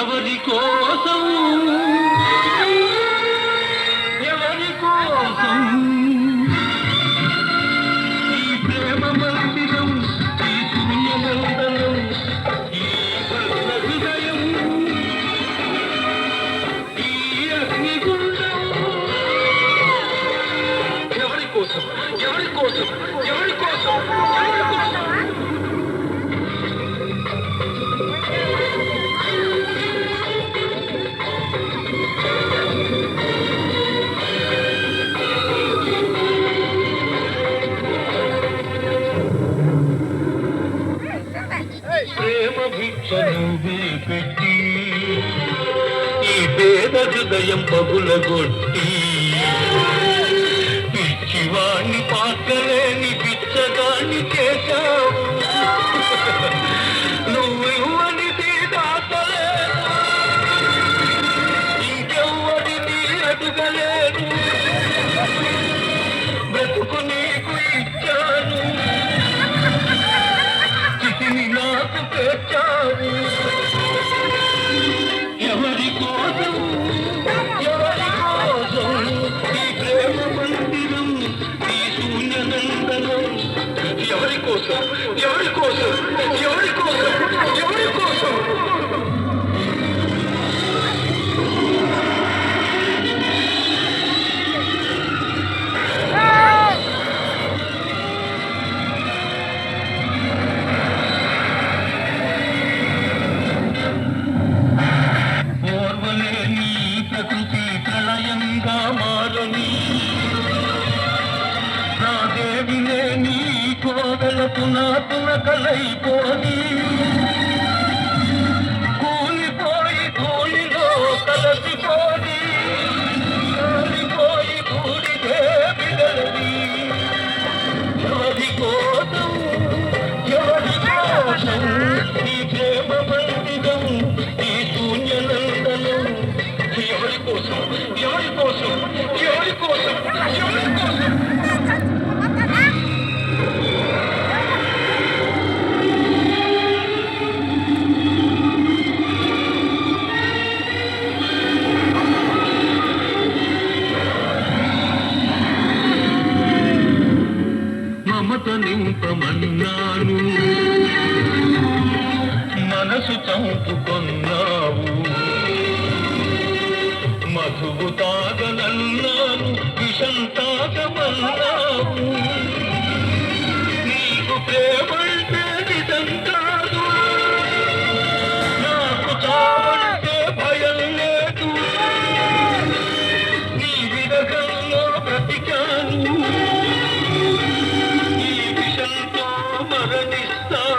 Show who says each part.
Speaker 1: ఎవరి కోసం నువ్వే పెట్టి ఈ పేద హృదయం పగులగొట్టి చితిని నాకు తెచ్చావు ఎవరి కోసం? ఎవరి కోసం? ఈ ప్రేమ మందిరం ఈ శూన్యనందనం ఎవరి కోసం? ఎవరి కోసం? కోవెలకు నా తునకలైపోని కూలిపోయి కూలిలో కలసిపోని కాలిపోయి కూలిదే బిడలది ఎవరి కోసం ఎవరి కోసం ఈ ప్రేమ బంధితం ఈ శూన్యనందనం ఎవరి కోసం ఎవరి కోసం ఎవరి కోసం ఎవరి కోసం? మమత నింపమన్నాను మనసు చంపుకొన్నావు. మధువు తాగనన్నాను విషం తాగమన్నావు மரணித்தார்